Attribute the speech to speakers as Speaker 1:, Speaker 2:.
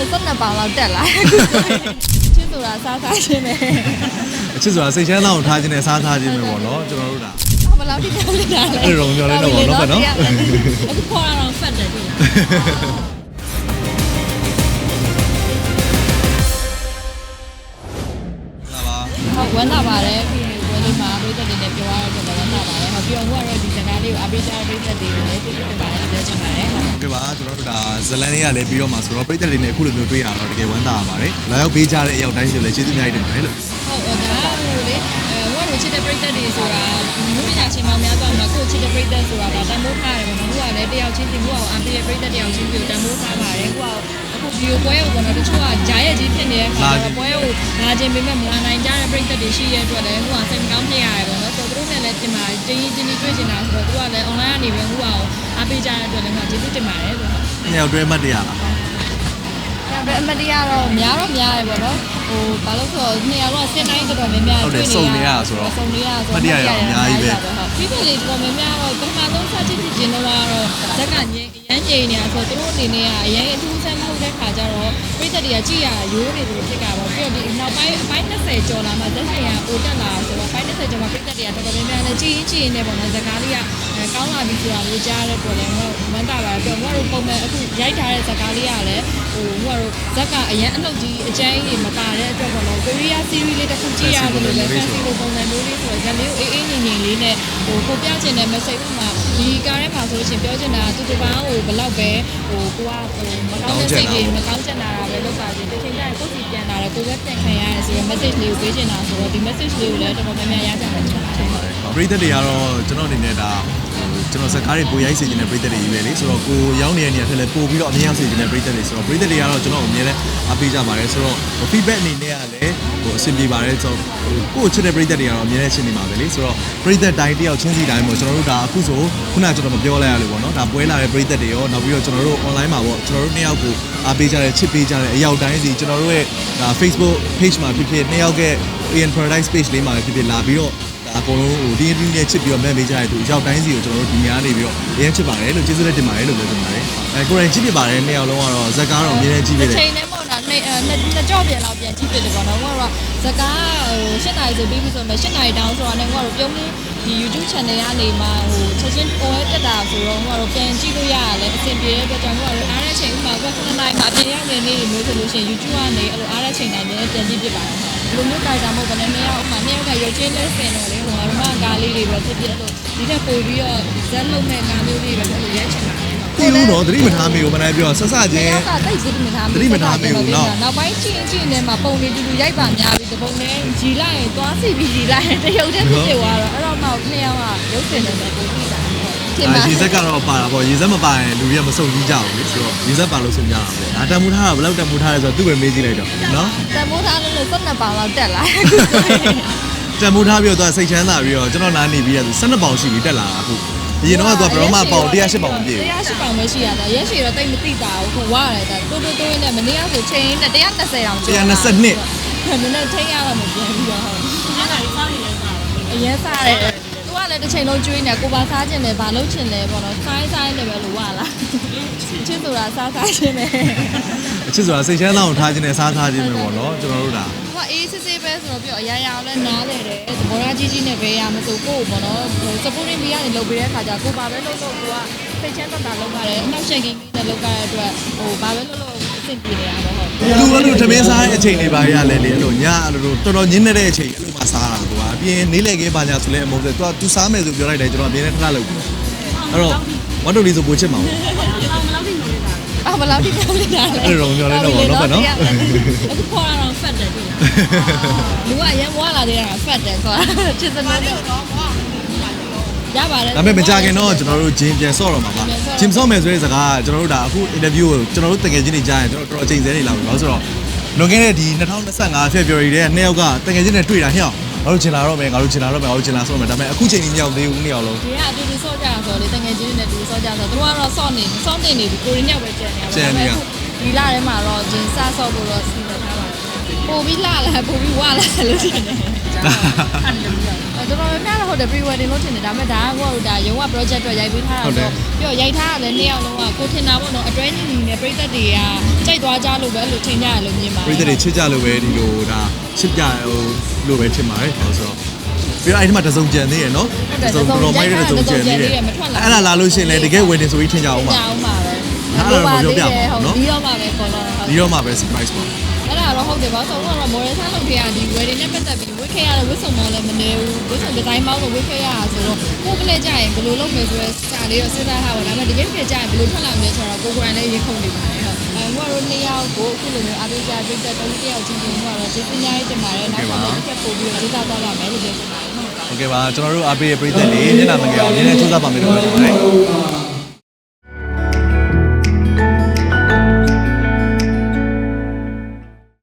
Speaker 1: လို့12ပေါင်လောက်တက်လာချစ်ဆိုတာစားစားချင်းပဲ
Speaker 2: အချစ်ဆိုတာစိတ်ချမ်းသာအောင်ထားခြင်းနဲ့စားထားခြင်းပဲပေါ့နော်ကျွန်တော်တို့ဒါ
Speaker 1: ဘယ်လောက်ထိပြောလဲတာလဲ
Speaker 2: အဲ့ဒါတော့ပြောလိုက်တော့ပေါ့နော်ဗျာနော်
Speaker 1: အခုခေါ်ရအောင်ဖတ်တယ်ဒီလားဟုတ်ဝမ်းသာပါတယ် ကားလေးကိုအပိချာပြည်သက်တွေလည်းသိဖြစ်ပါတယ်ပြောချင်ပါတယ်ဟုတ်
Speaker 2: ကဲပါကျွန်တော်တို့ဒါဇလန်လေးကလည်းပြီးတော့မှဆိုတော့ပြည်သက်တွေနဲ့အခုလိုမျိုးတွေ့ရတော့တကယ်ဝမ်းသာရပါတယ်လာရောက်ပေးကြတဲ့အရောက်တိုင်းဆိုလည်းကျေးဇူးအများကြီးတင်ပါတယ်လို့
Speaker 1: ဟုတ်ဒါဟိုလေအဲဟိုကချစ်တဲ့ပြည်သက်တွေဆိုတာမြို့ပညာရှင်မောင်များတော့မှာကိုချစ်တဲ့ပြည်သက်ဆိုတာဒါတန်ဖိုးထားတယ်ပေါ့နော်ဟိုကလည်းတယောက်ချင်းစီဟိုကအပေးတဲ့ပြည်သက်တယောက်ချင်းစီကိုတန်ဖိုးထားပါတယ်ဟိုကအခုဗီဒီယိုပွဲကိုကတော့တချို့ကဂျာရဲ့ကြီးဖြစ်နေတဲ့ခါကျတော့ပွဲကိုလာခြင်းပေမဲ့မလာနိုင်ကြတဲ့ပြည်သက်တွေရှိရတဲ့အတွက်လည်းဟိုကစိတ်မကောင်းဖြစ်ရတယ်ပေါ့ နော်ဆိုတော့သူတို့နဲ့လည်းပြင်ပါတင်းရင်ချင်းချင်းတွေ့ချင်တာဆိုတော့သူကလည်း online ကနေပဲဟိုကအပေးကြတဲ့အတွက်လည်းဟိုကျေးဇူးတင်ပါတယ်ဆိုတော့။
Speaker 2: ညောင်တွဲမှတ်တရလား
Speaker 1: အဲ့ဒါအမတရားတော့များတော့များရပေါ့နော်ဟိုဘာလို့ဆိုတော့နှစ်ယောက်တော့စင်တိုင်းတော်တော်များများတွေ့နေရစုံနေရဆိုတော့ပြီးတယ်လေတော်များများတော့ပထမဆုံးစချစ်ချစ်ချင်းတော့ကတော့ဇက်ကငင်းအရန်ငြိမ်နေတာဆိုတော့သူတို့အနေနဲ့ကအရန်အထူးဆန်းမဟုတ်တဲ့ခါကျတော့ပြ ည့်တဲ့တွေကကြည့်ရရိုးနေတယ်ဖြစ်တာပေါ့ပြီးတော့ဒီနောက်ပိုင်းအပိုင်း20ကျော်လာမှဇက်ဆိုင်ကပိုတက်လာဆိုတော့ပိုင်း20ကျော်မှပြည့်တဲ့တွေကတော်တော်များများလည်းကြည့်ရင်ကြည့်ရင်လည်းပေါ့နော်ဇက်ကားလေးကကောင်းလာပြီဆိုတာမျိုးကြားတဲ့ပေါ်လည်းဝမ်းသာပါတယ်ပြီးတော့ငါတို့ပုံမှန်အခုရိုက်ထားတဲ့ဇက်ကားလေးကလည်းဟိုငါတို့ဇက်ကအရန်အလုပ်ကြီးအကျန်းကြီးမပါတဲ့အတွက်ပေါ့နော်ကိုရီးယား series လေးတစ်ခုကြည့်ရတယ်လို့လည်း fancy လိုပုံစံမျိုးလေးဆိုတော့ဇက်လေးကိုအေးအေးငြိမ်ငြိမ်လေးနဲ့ဟိုကိုပြချင်တဲ့ message မှာ ဒီကားထဲမှာဆိုလို့ရှိရင်ပြောချင်တာတူတူပန်းဟိုဘလောက်ပဲဟိုကိုကဟိုမကောင်းတဲ့စိတ်လေးမကောင်းချင်တာပဲလုပ်ပါစေတစ်ချိန်ကျရင်ကိုယ်စီပြန်လာတော့ကိုယ်ပဲပြန်ခံရတယ်ဆိုတော့ message လေးကိုပေးချင်တာဆိုတော့ဒီ message လေးကိုလည်းတော်တော်များများရကြမှာဖြစ်ပါတယ်။
Speaker 2: ပြည်သက်တွေကတော့ကျွန်တော်အနေနဲ့ဒါ ကျွန်တော်စကားတွေပိုရိုက်စေချင်တဲ့ပြည်သက်တွေကြီးပဲလေဆိုတော့ကိုရောက်နေတဲ့နေရာထက်လည်းပို့ပြီးတော့အမြင်ရစေချင်တဲ့ပြည်သက်တွေဆိုတော့ပြည်သက်တွေကတော့ကျွန်တော်အမြင်နဲ့အပေးကြပါတယ်ဆိုတော့ feedback အနေနဲ့ကလည်းဟိုအဆင်ပြေပါတယ်ဆိုတော့ကိုချစ်တဲ့ပြည်သက်တွေကတော့အမြင်နဲ့ရှင်းနေပါပဲလေဆိုတော့ပြည်သက်တိုင်းတယောက်ချင်းစီတိုင်းပေါ့ကျွန်တော်တို့ဒါအခုဆိုခုနကကျွန်တော်မပြောလိုက်ရလို့ပေါ့နော်ဒါပွဲလာတဲ့ပြည်သက်တွေရောနောက်ပြီးတော့ကျွန်တော်တို့ online မှာပေါ့ကျွန်တော်တို့နှစ်ယောက်ကိုအားပေးကြတဲ့ချစ်ပေးကြတဲ့အရောက်တိုင်းစီကျွန်တော်တို့ရဲ့ဒါ Facebook page မှာဖြစ်ဖြစ်နှစ်ယောက်က AN Paradise page လေးမှာဖြစ်ဖြစ်လာပြီးတော့ အကုန်လုံးဟိုဒီဒီနဲ့ချစ်ပြီးတော့မဲ့ပေးကြတဲ့သူရောက်တိုင်းစီကိုကျွန်တော်တို့ဒီများနေပြီးတော့အရင်ချစ်ပါတယ်လို့ကျေးဇူးလည်းတင်ပါတယ်လို့ပြောချင်ပါတယ်အဲကိုယ်တိုင်ချစ်ပြပါတယ်နှစ်ယောက်လုံးကတော့ဇက်ကားတော့အမြဲတမ်းကြည့်ပြ
Speaker 1: တစ်
Speaker 2: တယ်
Speaker 1: ချိန်နဲ့ပေါ့နော်နှစ်နှစ်ကြော့ပြန်တော့ပြန်ကြည့်ပြတယ်ပေါ့နော်ဟိုကတော့ဇကားဟို၈နာရီဆိုပြီးပြီဆိုတော့၈နာရီတောင်းဆိုတာနဲ့ဟိုကတော့ပြုံးလေးဒီ YouTube channel ကနေမှဟိုချက်ချင်း OS တက်တာဆိုတော့ဟိုကတော့ပြန်ကြည့်လို့ရတယ်အဆင်ပြေတဲ့အတွက်ကြောင့်ဟိုကတော့ အားတဲ့ချိန်ဥပမာက9နာရီမှာပြန်ရောက်နေနေမျိုးဆိုလို့ရှိရင် YouTube ကနေအဲ့လိုအားတဲ့ချိန်တိုင်းလည်းပြန်ကြည့်ပြပါတယ်ဒီလိုမျိုးကြိုက်တာမဟုတ်ဘဲနဲ့နှစ်ယောက်ဥပမာနှစ်ယောက်ကရုပ်ချင်းလေးဆင်တော့လေဟိုကတော့မကားလေးတွေပဲဖြစ်ဖြစ်အဲ့လိုဒီထက်ပိုပြီးတော့ဇက်လုံးမဲ့ကားမျိုးလေးပဲအဲ့လိုရဲချင်ပါတယ်
Speaker 2: ဒီလိုတော့သတိမထားမိဘူးမနိုင်ပြောဆက်စ
Speaker 1: ကျ
Speaker 2: ချင်း
Speaker 1: င်းကတိတ်စိတ်မထား
Speaker 2: သတိမထားမိဘူးနော်
Speaker 1: နောက်ပိုင်းချင်းချင်းနဲ့မှာပုံနေတူတူရိုက်ပါများပြီတပုံနဲ့ရီလိုက်ရင်သွားစီပြီးရီလိုက်ရင်တရုတ်တည်းဖြစ်သွားတော့အဲ့တော့မှနှစ်ယောက်ကရုပ်စင်နေတယ်ကိုကြည့်တာ ထင်ပါ
Speaker 2: အဲရေဇက်ကတော့ပါတာပေါ့ရေဇက်မပါရင်လူတွေကမစုံကြီးကြဘူးလေဆိုတော့ရေဇက်ပါလို့ဆုံးကြတာပေါ့ဒါတန်မူထားတာဘယ်လောက်တန်မူထားလဲဆိုတော့သူ့ပဲမေးကြည့်လိုက်တော့နော်
Speaker 1: တမိုးသားလို့12ပေါင်လောက်တက်လာ
Speaker 2: တန်မူထားပြီးတော့သူကစိတ်ချမ်းသာပြီးတော့ကျွန်တော်နားနေပြီးတော့12ပေါင်ရှိပြီးတက်လာတာအခုအရင်တော့ကသူကဘယ်တော့မှပေါင်108ပေါင်မပြည့်ဘူး
Speaker 1: 108ပေါင်ပဲရှိရတာရက်ရှည်တော့တိတ်မသိတာဘူးခုဝရတယ်ဒါတိုးတိုးတိုးနဲ့မနေ့ကဆိုချိန်နဲ့120တောင်ကျော်နည်းနည်းချိန်ရတော့မပြန်ပြီးတော့ဟုတ်အဲ့ဒါကြီးစားနေလဲစားအရင်စားတယ်သူက လည်းတစ်ချိန်လုံးကျွေးနေကိုပါစားခြင်းနဲ့ဘာလုပ်ခြင်းလဲပေါ့နော်စားစားနေပဲလို့ဝလာချစ်ဆိုတာစားစားခြင်းပဲ
Speaker 2: အချစ်ဆိုတာစိတ်ချမ်းသာအောင်ထားခြင်းနဲ့စားထားခြင်းပဲပေါ့နော်ကျွန်တော်တို့ဒါ
Speaker 1: သူကအေးစစ်စစ်ပဲဆိုတော့ပြီးတော့အရာရာလည်းနားလေတယ်သဘောထားကြီးကြီးနဲ့ပဲရမဆိုကို့ပေါ့နော်ဟို supporting ပေးရတယ်လုပ်ပေးတဲ့ခါကျကိုပါပဲလုပ်လို့ကိုကစိတ်ချမ်းသာတာလုပ်ရတယ်အနောက်ရှက်ကင်းနဲ့လုပ်ရတဲ့အတွက်ဟိုဘာပဲလုပ်လို့အဆင်ပြေနေတာပဲဟုတ်
Speaker 2: သူအဲ့လိုသမင်းစားတဲ့အချိန်တွေပါရလဲလေအဲ့လိုညအဲ့လိုတော်တော်ညင်းနေတဲ့အချိန်အဲ့လိုမှစားတာကွာအ ပြင်နေလေကဲပါညာဆိုလဲအမဟုတ်ဘူးသူကသူစားမယ်ဆိုပြောလိုက်တယ်ကျွန်တော်အပြင်နဲ့ထထလုပ်ဘူးအဲ့တော့ဝတ်တူလေးဆိုပိုချစ်မှာပေါ့
Speaker 1: အော်ဘယ်လောက်ထိပြောနေတာလဲ
Speaker 2: အဲ့လိုမျိုးလေးတော့တော့ပဲနော်
Speaker 1: အခုခေါ်ရအောင်ဖတ်တယ်ဒီလူကရမ်းဝါလာတဲ့ကဖတ်တယ်ဆိုတာချစ်စမလို့တော့ရပါတယ်
Speaker 2: ဒါပေမဲ့မကြခင်တော့ကျွန်တော်တို့ဂျင်းပြန်ဆော့တော့မှာပါဂျင်းဆော့မယ်ဆိုတဲ့စကားကကျွန်တော်တို့ဒါအခု interview ကိုကျွန်တော်တို့တကယ်ချင်းနေကြားရင်ကျွန်တော်တော်အချိန်စဲနေလောက်ပြီဘာလို့ဆိုတော့လွန်ခဲ့တဲ့ဒီ2025 February တဲ့နှစ်ယောက်ကတကယ်ချင်းနဲ့တွေ့တာဟဲ့အော င်ငါတို့ချင်လာတော့မယ်ငါတို့ချင်လာတော့မယ်ငါတို့ချင်လာဆော့မယ်ဒါပေမဲ့အခုချိန်ကြီးမရောက်သေးဘူးနှစ်ယောက်လုံး
Speaker 1: ဒီကအတူတူဆော့ကြတာဆိုလေတငယ်ချင်းတွေနဲ့တူဆော့ကြဆိုသူကတော့ဆော့နေဆော့နေနေပြီကိုရင်းညောက်ပဲကျန်နေဒီလာထဲမှာတော့ဂျင်းစားဆော့ဖို့တော့စီစဉ်ထားပါတယ်ပို့ပြီးလာလာပို့ပြီးဝါလာလို့ကျန်တယ်အဲ့တော်တော်များများတော့ဟုတ်တယ် pre wedding လို့ထင်တယ်ဒါပေမဲ့ဒါကကိုကဒါရုံးက project အတွက်ရိုက်ပေးထားတာ
Speaker 2: ဟုတ်တယ်
Speaker 1: ဆိုပြီးတော့ရိုက်ထားတာလည်းနှစ်ယောက်လုံးကကိုထင်တာပေါ့နော်အတွဲညီညီနဲ့ပြည်သက်တွေကကြိုက်သွားကြလို့ပဲလို့ထင်ကြရလို့မြင်ပါ
Speaker 2: ပရိသတ်တွေချစ်ကြလို့ပဲဒီလိုဒါချစ်ကြဟို လို့ပဲထင်ပါတယ်ဟောဆိုတော့ပြီးတော့အဲ့ဒီမှာတစုံကြံသေးရယ်နော်တော်တော်မိုက်တဲ့တစုံကြံသေးတယ်အဲ့ဒါလာလို့ရှိရင်လည်းတကယ် wedding ဆိုပြီးထင်ကြအောင်ပါ
Speaker 1: ကြအောင်ပါပဲ
Speaker 2: အဲ့ဒါတော့မပြောပြပါဘူးနော်
Speaker 1: ပြီးတော့မှပဲခေါ်တော့ဟုတ်
Speaker 2: ဒီတော့မှပဲ surprise ပါ
Speaker 1: အဲ့ဒါတော့ဟုတ်တယ်ပါဆုံးတော့ model ဆန်းလုပ်ခဲ့ရဒီ wedding နဲ့ပတ်သက်ပြီးဝတ်ခဲ့ရတဲ့ဝတ်စုံမောင်းလည်းမနေဘူးဝတ်စုံ design မောင်းကိုဝတ်ခဲ့ရတာဆိုတော့ကိုယ်ကလည်းကြာရင်ဘယ်လိုလုပ်မလဲဆိုတော့စာလေးတော့စဉ်းစားထားပါဒါပေမဲ့ဒီကိစ္စကြာရင်ဘယ်လိုထွက်လာမလဲဆိုတော့ကိုယ်ကိုယ်တိုင်လည်းရင်ခုန်နေပါတယ်ဟုတ်အဲဟိုကတော့၄ယောက်ကိုအခုလိုမျိုးအားပေးကြပြည့်တဲ့တုံးတယောက်ချင်းချင်းဟိုကတော့ကျေးဇူးများရေးတင်ပါတယ်နောက်ဆုံးတစ်ချက်ပို့ပြီးတော့ဒေသသွားပါမယ်လို့ပြောချင်ပါတယ်ဟုတ်
Speaker 2: ကဲ့ပါကျွန်တော်တို့အားပေးရပြည့်တဲ့လေးမျက်နှာမငယ်အောင်နည်းနည်းထူးဆန်းပါမယ်လို့ပြောပါတယ်